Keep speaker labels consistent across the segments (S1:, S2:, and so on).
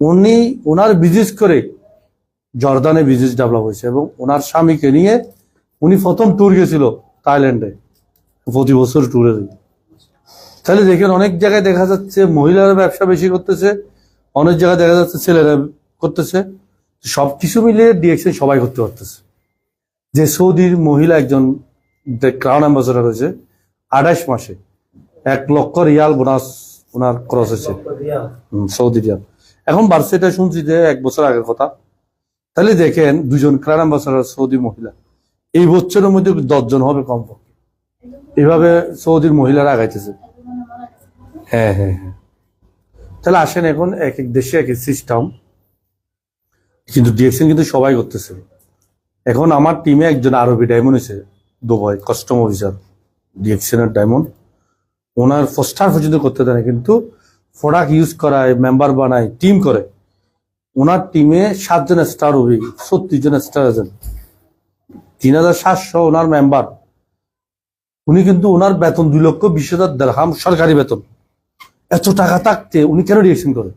S1: উনি ওনার বিজনেস করে জর্দানে business develop হয়েছে এবং ওনার স্বামীকে নিয়ে উনি প্রথম ট্যুর গেছিল থাইল্যান্ডে প্রতি বছর ট্যুরে যাই তাহলে দেখেন অনেক জায়গায় দেখা যাচ্ছে মহিলারা ব্যবসা বেশি করতেছে অনেক জায়গায় দেখা যাচ্ছে ছেলেরা করতেছে। সবকিছু মিলিয়ে ডিএক্সএন সবাই করতে পারতেছে। যে সৌদির মহিলা একজন ক্রাউন অ্যাম্বাসেডার হয়েছে আঠাশ মাসে এক লক্ষ রিয়াল বোনাস ওনার ক্রস হয়েছে। Saudi riyal. এখন বাড়ছে, এটা শুনছি যে এক বছর আগের কথা। তাহলে দেখেন, দুজন ক্রাউন অ্যাম্বাসেডার সৌদি মহিলা। এই বছরের মধ্যে দশজন হবে কমপক্ষে। এভাবে সৌদির মহিলারা আগাইতেছে। হ্যাঁ হ্যাঁ হ্যাঁ। তাহলে আসেন এখন এক এক দেশে এক এক সিস্টেম কিন্তু ডিএকশন কিন্তু সবাই করতেছে। এখন আমার টিমে একজন আরবি ডায়মন্ড হয়েছে, দুবাই কাস্টম অফিসার ডিএকশনের ডায়মন্ড ওনার ফস্টার পর্যন্ত করতে দেয় কিন্তু প্রোডাক্ট ইউজ করায় মেম্বার বানায় টিম করে। ওনার টিমে সাতজন স্টার হবে ছত্রিশ জন স্টার আছেন। তিন হাজার সাতশো ওনার মেম্বার উনি কিন্তু ওনার বেতন দুই লক্ষ বিশ হাজার দেড়হাম সরকারি বেতন। এত টাকা থাকতে উনি কেন ডিরেকশন করে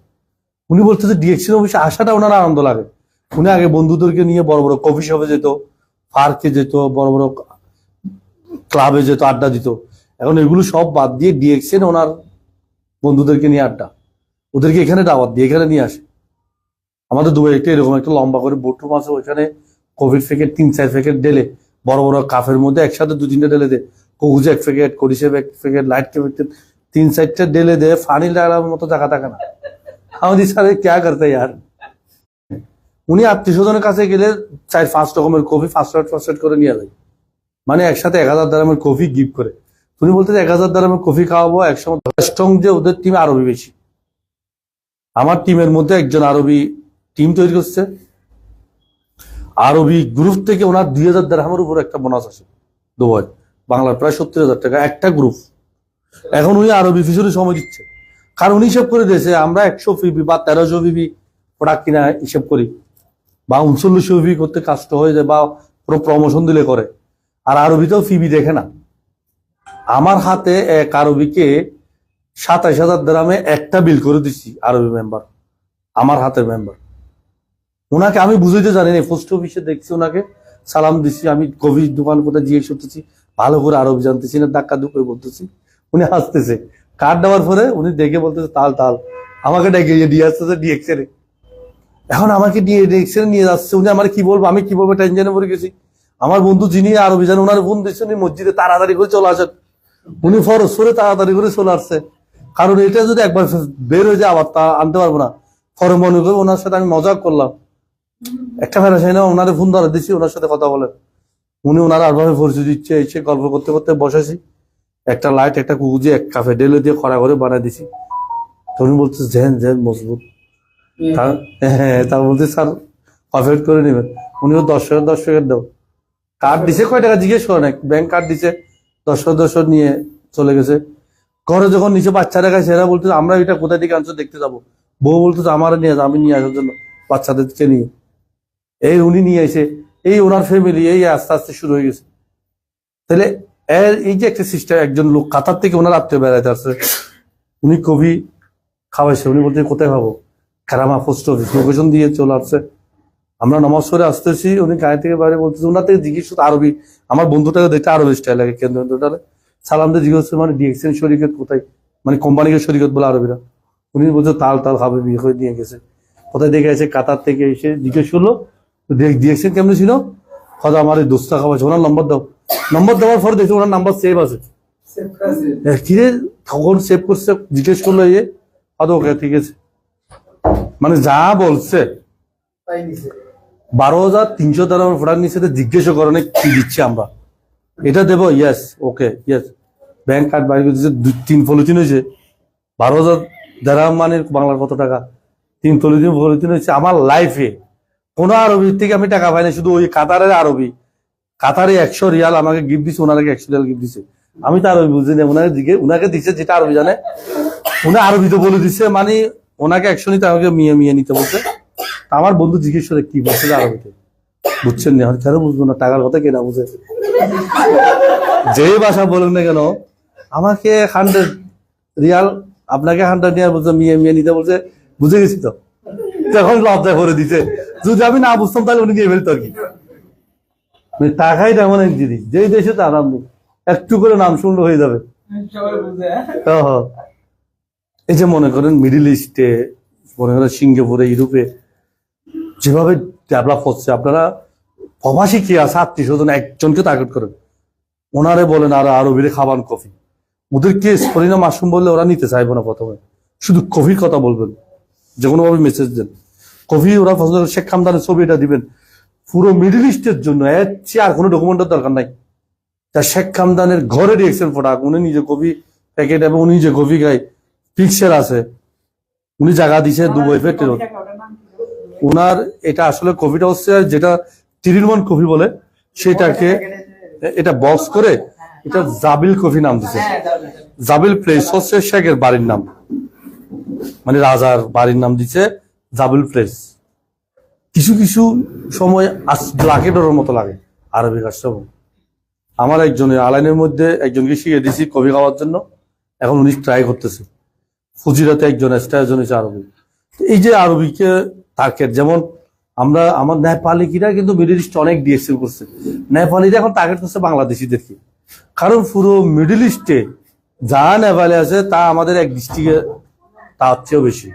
S1: উনি বলতেছে ডিরেকশন অফিসে আসাটা ওনার আনন্দ লাগে। উনি আগে বন্ধুদেরকে নিয়ে বড় বড় কফি শপে যেত পার্কে যেত, বড় বড় ক্লাবে যেত, আড্ডা দিত। এখন এগুলো সব বাদ দিয়ে ডিএক্সেন ওনার বন্ধুদেরকে নিয়ে আড্ডা। ওদেরকে এখানে দাওয়াত দিয়ে এখানে নিয়ে আসে। আমাদের দুবাই একটা এরকম একটা লম্বা করে বোটরুম আছে, ওইখানে কোভিড প্যাকেট তিন, চার প্যাকেট ডেলে বড় বড় কাফের মধ্যে একসাথে দু, তিনটা ডেলে দে কগুজ এক প্যাকেট করিসেব এক প্যাকেট লাইট প্যাকেট তিন চারটা ডেলে দে ফানি লাগার মতো জায়গা থাকে না। আমাদের স্যার ক্যা করতে ইয়ার? উনি আত্মীয় স্বজনের কাছে গেলে চার, পাঁচ রকমের কফি ফার্স্ট ফার্স্ট করে নিয়ে যায়। মানে একসাথে এক হাজার দারামের কফি গিফট করে। তুমি বলতে এক হাজার দ্বারা আমি কফি খাওয়াবো, একসময় স্ট্রং যে ওদের টিম আরবি বেশি। আমার টিমের মধ্যে একজন আরবি টিম তৈরি করছে। আরবি গ্রুপ থেকে ওনার দুই হাজার দেড়হামের উপর একটা বোনাস আছে দুবাই বাংলার প্রায় সত্তর হাজার টাকা, একটা গ্রুপ এখন উনি আরবি ফিসুরি সময় দিচ্ছে। কারণ উনি হিসেব করে দিয়েছে, আমরা একশো ফিবি বা তেরোশো ফিবি প্রোডাক্ট কিনা হিসেব করি। বা উনচল্লিশশো ফিবি করতে কাষ্ট হয়ে যায় বা পুরো প্রমোশন দিলে করে। আর আরবিতেও ফিবি দেখে না। আমার হাতে এক আরবিকে সাতাইশ হাজার দ্রামে একটা বিল করে দিচ্ছি আরবি মেম্বার আমার হাতের মেম্বার ওনাকে আমি বুঝাইতে জানি না পোস্ট অফিসে দেখছি ওনাকে সালাম দিচ্ছি আমি কবির দোকান কোথায় জিজ্ঞেস করতেছি, ভালো করে আরবি জানতেছি না, ধাক্কা দুঃখ বলতেছি। উনি হাসতেছে। কার্ড দেওয়ার পরে উনি দেখে বলতেছে, তাল তাল। আমাকে ডেকে দিয়ে আসতেছে ডিএক্সেনে এখন আমাকে দিয়ে ডিএক্সেনে নিয়ে যাচ্ছে, উনি আমার কি বলব, আমি কি বলব টেনশনে পড়ে গেছি। আমার বন্ধু যিনি আরবি জানে ওনার ফোন উনি মসজিদে তাড়াতাড়ি করে চলে আসেন। উনি ফরজ করে তাড়াতাড়ি করে চলে আসছে। কারণ এটা যদি একবার বের হয়ে যায়, আবার তা আনতে পারব না। পরে মনে করে ওনার সাথে আমি মজা করলাম। একটা ফেরাসাই না ওনারে ফোন ধরা দিচ্ছি ওনার সাথে কথা বলে। উনি ওনার আরভাবে পরিচয় দিচ্ছে, এসে গল্প করতে করতে বসেছি একটা লাইট একটা কুকুজি, এক কাফে ডেলে দিয়ে খরা করে বানাই দিছি। তো উনি বলছে জেন জেন মজবুত। হ্যাঁ তা বলতে স্যার পারফেক্ট করে নেবেন। উনিও দশ হাজার দশ হাজার দাও। কার্ড দিছে, কয় টাকা জিজ্ঞেস করে না ব্যাংক কার্ড দিছে। দশ দশ নিয়ে চলে গেছে। ঘরে যখন নিচে বাচ্চারা গেছে, এরা বলতো আমরা এটা কোথায় থেকে আনছো? দেখতে যাব। বউ বলতো আমার নিয়ে আমি নিয়ে আসার জন্য বাচ্চাদেরকে নিয়ে। এই উনি নিয়ে এসে, এই ওনার ফ্যামিলি এই আস্তে আস্তে শুরু হয়ে গেছে। তাহলে এর, এই যে একটা সিস্টেম একজন লোক কাতার থেকে ওনার আত্মীয় বেড়াইতে আসছে। উনি কবি, খাওয়াইছে। উনি বলতে কোথায় খাব খেরামা পোস্ট অফিস লোকেশন দিয়ে চলে আসছে। আমরা নামাজ পড়ে আসতেছি উনি গায়ে থেকে বাইরে বলতেছে ওনার থেকে জিজ্ঞেস করতে আরবি আমার বন্ধুটাকে দেখতে আরবি স্টাইল লাগে কেন্দ্রটা সালাম দিয়ে জিজ্ঞেস মানে ডিএক্সএন শরীয়ত কোথায়? মানে কোম্পানিকে শরীয়ত বলে আরবিরা? উনি বলছে তাল তাল খাবে বিয়ে করে নিয়ে গেছে। কোথায় দেখে এসে কাতার থেকে এসে জিজ্ঞেস করল ডিএক্সএন কেমন ছিল? হয়তো আমার এই দোস্তা খাওয়াছে ওনার নম্বর দাও। নম্বর দেওয়ার পরে দেখি ওনার নাম্বার সেভ আছে। কিরে তখন সেভ করছে জিজ্ঞেস করল ইয়ে হয়তো ওকে ঠিক আছে। মানে যা বলছে বারো হাজার তিনশো টাকা প্রোডাক্ট নিচ্ছে জিজ্ঞেস করে কি দিচ্ছি আমরা। এটা দেবো yes okay yes bank card বাইরে করে দিচ্ছে দুই তিন পলিথিন হয়েছে। বারো হাজার দেড় মানে বাংলার কত টাকা? তিন পলিথিন পলিথিন হয়েছে আমার লাইফে কোনো আরবির থেকে আমি টাকা পাই না, শুধু ওই কাতারের আরবি। কাতারে একশো রিয়াল, আমাকে গিফট দিছে ওনাকে একশো রিয়াল গিফট দিচ্ছে আমি তো আরবি বুঝি না, ওনাকে দিকে ওনাকে দিচ্ছে যেটা আরবি জানে। উনি আরবিতে বলে দিচ্ছে মানে ওনাকে একশো নিতে আমাকে মিয়ে মিয়ে নিতে বলছে। আমার বন্ধু জিজ্ঞেস করে কি বলছে যে আরবিতে? বুঝছেন না কেন বুঝব না? টাকার কথা কেনা বুঝে? যে ভাষা বলুন না কেন আমাকে হান্ড্রেড রিয়াল আপনাকে হান্ড্রেড রিয়াল বলছে মিয়ে মিয়ে নিতে বলছে বুঝে গেছি তো। তখন লজ্জা করে দিছে। যদি আমি না বুঝতাম তাহলে উনি নিয়ে ফেলতো আর কি। মানে টাকাই তেমন এক জিনিস যেই দেশে তার নাম নেই। একটু করে নাম শুনলে হয়ে যাবে।
S2: সবাই
S1: এই যে মনে করেন মিডিল ইস্টে মনে করেন সিঙ্গাপুরে ইউরোপে যেভাবে ডেভেলপ হচ্ছে আপনারা প্রবাসী কি আছে আত্মীয় স্বজন একজনকে টার্গেট করেন। ওনারে বলেন আর আরবিরে খাবান কফি। ওদেরকে স্পরিনা মাশরুম বললে ওরা নিতে চাইবে না প্রথমে। শুধু কফির কথা বলবেন যে কোনো ভাবে মেসেজ দেন। কফি ওরা পছন্দ করে শেখ খামদানের ছবি এটা দিবেন। পুরো মিডিল ইস্টের জন্য এর চেয়ে আর কোনো ডকুমেন্টের দরকার নাই। তা শেখ খামদানের ঘরে রিয়েকশন প্রোডাক্ট উনি নিজে কফি প্যাকেট এবং উনি যে কফি খায়। পিক্সের আছে। উনি জায়গা দিছে দুবাই ফেটে উনার এটা আসলে কফিটা হচ্ছে যেটা তিরিনমন কফি বলে সেটাকে এটা বক্স করে এটা জাবিল কফি নাম দিছে।
S2: হ্যাঁ
S1: জাবিল প্লেস হচ্ছে শেখের বাড়ির নাম। মানে রাজার বাড়ির নাম দিছে জাবিল প্লেস কিছু কিছু সময় লাখে ডরের মতো লাগে আরবি কাজটাও আমার একজনের আলাইনের মধ্যে একজনকে শিখিয়ে দিছি কফি খাওয়ার জন্য। এখন উনি ট্রাই করতেছে। ফুজিরাতে একজন এক্সট্রা একজন হচ্ছে আরবি। এই যে আরবিকে টার্গেট যেমন আমরা, আমার নেপালিকিরা কিন্তু মিডিল ইস্ট অনেক ডিএসএল করছে। নেপালিরা এখন টার্গেট করছে বাংলাদেশিদেরকে। কারণ পুরো মিডিল ইস্টে যা নেপালে আছে, তা আমাদের এক ডিস্ট্রিক্টে তার চেয়েও বেশি।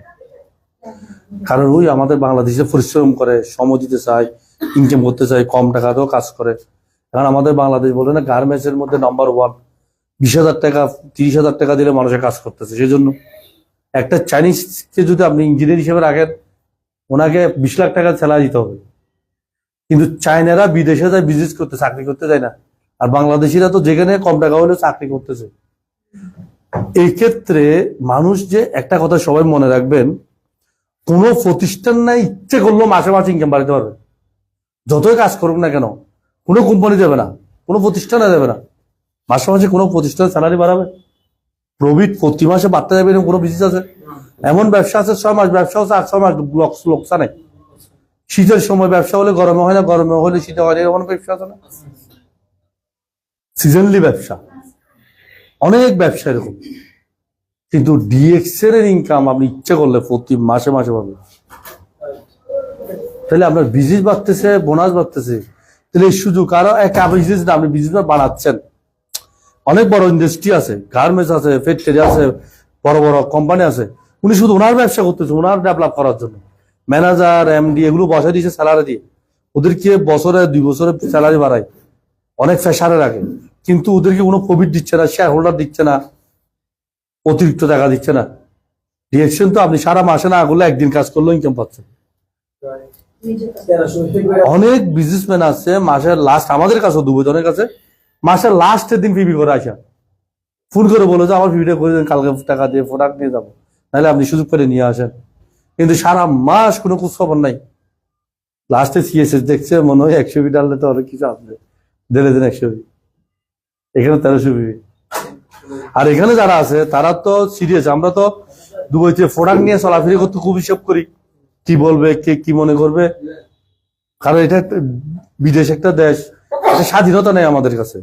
S1: কারণ ওই আমাদের বাংলাদেশে পরিশ্রম করে, সময় দিতে চায় ইনকাম করতে চায়, কম টাকাতেও কাজ করে। কারণ আমাদের বাংলাদেশ বলে না গার্মেন্টস এর মধ্যে নাম্বার ওয়ান বিশ হাজার টাকা, তিরিশ হাজার টাকা দিলে মানুষের কাজ করতেছে। সেই জন্য একটা চাইনিজকে যদি আপনি ইঞ্জিনিয়ার হিসেবে রাখেন ওনাকে বিশ লাখ টাকা স্যালারি দিতে হবে। কিন্তু চায়নারা বিদেশে যায় বিজনেস করতে, চাকরি করতে যায় না। আর বাংলাদেশিরা তো যেখানে কম টাকা হলেও চাকরি করতেছে। এই ক্ষেত্রে মানুষ যে একটা কথা সবাই মনে রাখবেন, কোনো প্রতিষ্ঠান নাই, ইচ্ছে করলেও মাসে মাসে ইনকাম বাড়াতে পারবে। যতই কাজ করুক না কেন, কোনো কোম্পানি দেবে না, কোনো প্রতিষ্ঠানে দেবে না। মাসে মাসে কোনো প্রতিষ্ঠান স্যালারি বাড়াবে। প্রফিট প্রতি মাসে বাড়তে যাবে এরকম কোনো বিজনেস আছে? এমন ব্যবসা আছে, ছয় মাস ব্যবসা হচ্ছে আট ছয় মাস লোক- লোকসানে শীতের সময় ব্যবসা হলে গরমে হয় না গরমে হলে শীতে হয় না, এরকম ব্যবসা আছে না? সিজনলি ব্যবসা। অনেক ব্যবসা এরকম। কিন্তু ডিএক্স এর ইনকাম আপনি ইচ্ছে করলে প্রতি মাসে মাসে পাবেন। তাহলে আপনার বিজনেস বাড়তেছে বোনাস বাড়তেছে। তাহলে এই সুযোগ আরও একটা বিজনেস না, আপনি বিজনেস বাড়াচ্ছেন। অনেক বড় ইন্ডাস্ট্রি আছে গার্মেন্টস আছে ফ্যাক্টরি আছে, বড় বড় কোম্পানি আছে। উনি শুধু ওনার ব্যবসা করতেছে, ওনার ডেভেলপ করার জন্য। ম্যানেজার এমডি এগুলো বসাই দিয়েছে স্যালারি দিয়ে। ওদেরকে বছরে, দুই বছরে স্যালারি বাড়ায়। অনেক ফ্যাসারে রাখে কিন্তু ওদেরকে কোনো প্রফিট দিচ্ছে না শেয়ার হোল্ডার দিচ্ছে না, অতিরিক্ত টাকা দিচ্ছে না। রিয়েকশন তো আপনি সারা মাসে না করলে একদিন কাজ করলেও ইনকাম পাচ্ছেন অনেক বিজনেসম্যান আছে মাসের লাস্ট আমাদের কাছে দুজনের কাছে মাসের লাস্টের দিন পিবি করে আসা। ফোন করে বলে যে, আমার পিবিটা করে দেন, কালকে টাকা দিয়ে প্রোডাক্ট নিয়ে যাব। নাহলে আপনি সুযোগ করে নিয়ে আসেন। কিন্তু সারা মাস কোনো খোঁজ খবর নাই লাস্টে সিএসএস দেখছে, মনে হয় একশো বি ডাললে তো অনেক কিছু আসবে। দিলে দেন একশো বি এখানে তেরোশো বি আর এখানে যারা আছে, তারা তো সিরিয়াস আমরা তো দুবাইতে প্রোডাক্ট নিয়ে চলাফেরি করতে খুব হিসাব করি। কি বলবে, কে কি মনে করবে? কারণ এটা বিদেশ, একটা দেশ। স্বাধীনতা নেই আমাদের কাছে।